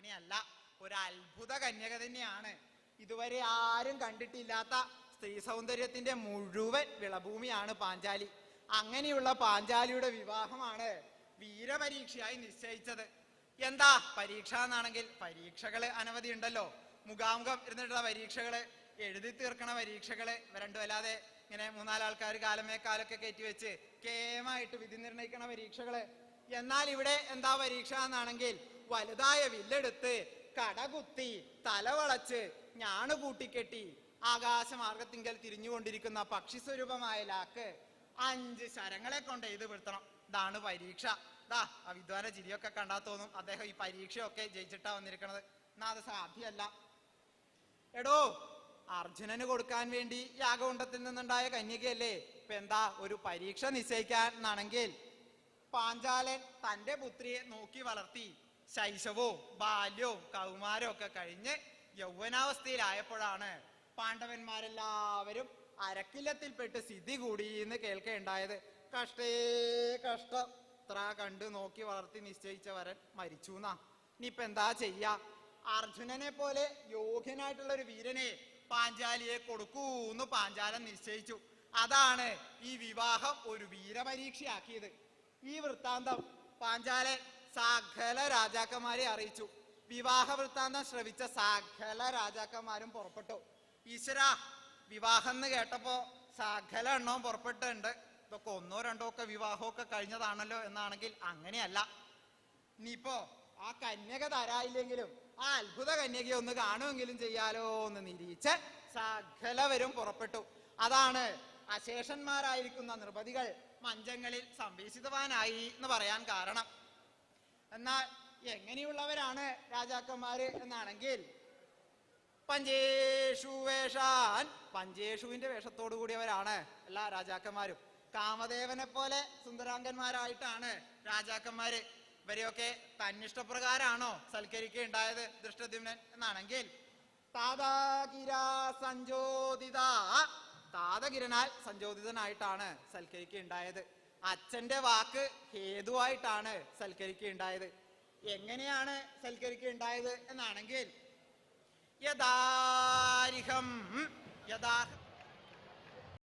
അങ്ങനെയല്ല ഒരു അത്ഭുത കന്യക തന്നെയാണ്. ഇതുവരെ ആരും കണ്ടിട്ടില്ലാത്ത സ്ത്രീ സൗന്ദര്യത്തിന്റെ മുഴുവൻ വിളഭൂമിയാണ് പാഞ്ചാലി. അങ്ങനെയുള്ള പാഞ്ചാലിയുടെ വിവാഹമാണ് വീരപരീക്ഷയായി നിശ്ചയിച്ചത്. എന്താ പരീക്ഷ എന്നാണെങ്കിൽ പരീക്ഷകൾ അനവധി ഉണ്ടല്ലോ. മുഖാമുഖം ഇരുന്നിട്ടുള്ള പരീക്ഷകൾ എഴുതി തീർക്കണ പരീക്ഷകൾ രണ്ടുമല്ലാതെ ഇങ്ങനെ മൂന്നാലാൾക്കാർ കാലമേ കാലൊക്കെ കയറ്റി വെച്ച് കേമായിട്ട് വിധി നിർണയിക്കണ പരീക്ഷകൾ. എന്നാൽ ഇവിടെ എന്താ പരീക്ഷ എന്നാണെങ്കിൽ വലുതായ വില്ലെടുത്ത് കടകുത്തി തലവളച്ച് ഞാണ് കൂട്ടിക്കെട്ടി. ആകാശമാർഗത്തിങ്കൽ തിരിഞ്ഞുകൊണ്ടിരിക്കുന്ന പക്ഷിസ്വരൂപമായ ലാക്ക് അഞ്ച് ശരങ്ങളെ കൊണ്ട് എഴുതി വീഴ്ത്തണം. ഇതാണ് പരീക്ഷ. ദാ ആ വിദ്വാന ചിരിയൊക്കെ കണ്ടാ തോന്നും. അദ്ദേഹം ഈ പരീക്ഷയൊക്കെ ജയിച്ചിട്ടാ വന്നിരിക്കണത്. എന്നാ അത് സാധ്യമല്ല എടോ അർജുനന് കൊടുക്കാൻ വേണ്ടി യാഗകുണ്ടത്തിൽ നിന്നുണ്ടായ കന്യകയല്ലേ? ഇപ്പൊ എന്താ ഒരു പരീക്ഷ നിശ്ചയിക്കാൻ എന്നാണെങ്കിൽ പാഞ്ചാലൻ തന്റെ പുത്രിയെ നോക്കി വളർത്തി ശൈശവവും ബാല്യവും കൗമാരവും ഒക്കെ കഴിഞ്ഞ് യൗവനാവസ്ഥയിലായപ്പോഴാണ് പാണ്ഡവന്മാരെല്ലാവരും അരക്കില്ലത്തിൽപ്പെട്ട് സ്ഥിതി കൂടി എന്ന് കേൾക്കുകയുണ്ടായത് കഷ്ടേ കഷ്ടം. ഇത്ര കണ്ടു നോക്കി വളർത്തി നിശ്ചയിച്ച വരൻ മരിച്ചു എന്നാ ഇനിയിപ്പൊ എന്താ ചെയ്യ? അർജുനനെ പോലെ യോഗ്യനായിട്ടുള്ള ഒരു വീരനെ പാഞ്ചാലിയെ കൊടുക്കൂ എന്ന് പാഞ്ചാലൻ നിശ്ചയിച്ചു. അതാണ് ഈ വിവാഹം ഒരു വീരപരീക്ഷയാക്കിയത്. ഈ വൃത്താന്തം പാഞ്ചാലൻ സകല രാജാക്കന്മാരെ അറിയിച്ചു. വിവാഹ വൃത്താന്തം ശ്രവിച്ച സകല രാജാക്കന്മാരും പുറപ്പെട്ടു. ഈശ്വര വിവാഹം എന്ന് കേട്ടപ്പോ സകല എണ്ണവും പുറപ്പെട്ടുണ്ട് ഇതൊക്കെ ഒന്നോ രണ്ടോ ഒക്കെ വിവാഹമൊക്കെ കഴിഞ്ഞതാണല്ലോ എന്നാണെങ്കിൽ അങ്ങനെയല്ല. ഇനിയിപ്പോ ആ കന്യക തരായില്ലെങ്കിലും ആ അത്ഭുത കന്യകയെ ഒന്ന് കാണുമെങ്കിലും ചെയ്യാലോ എന്ന് നിരീച്ച് സകലവരും പുറപ്പെട്ടു. അതാണ് അശേഷന്മാരായിരിക്കുന്ന നൃപതികൾ മഞ്ചങ്ങളിൽ സംവേശിതവാനായി എന്ന് പറയാൻ കാരണം. എന്നാൽ എങ്ങനെയുള്ളവരാണ് രാജാക്കന്മാര് എന്നാണെങ്കിൽ പഞ്ചേഷു വേഷാൻ പഞ്ചേഷുവിന്റെ വേഷത്തോടു കൂടിയവരാണ് എല്ലാ രാജാക്കന്മാരും. കാമദേവനെ പോലെ സുന്ദരാംഗന്മാരായിട്ടാണ് രാജാക്കന്മാര്. ഇവരെയൊക്കെ തന്നിഷ്ടപ്രകാരാണോ സൽക്കരിക്കുകയുണ്ടായത് ദൃഷ്ടദ്യുമ്നൻ എന്നാണെങ്കിൽ താതാകിരാ സഞ്ചോദിത താതകിരനാൽ സഞ്ചോദിതനായിട്ടാണ് സൽക്കരിക്കുകയുണ്ടായത് അച്ഛന്റെ വാക്ക് ഹേതുവായിട്ടാണ് സൽക്കരിക്കുകയുണ്ടായത്. എങ്ങനെയാണ് സൽക്കരിക്കുകയുണ്ടായത് എന്നാണെങ്കിൽ യഥാരിഹം യഥാ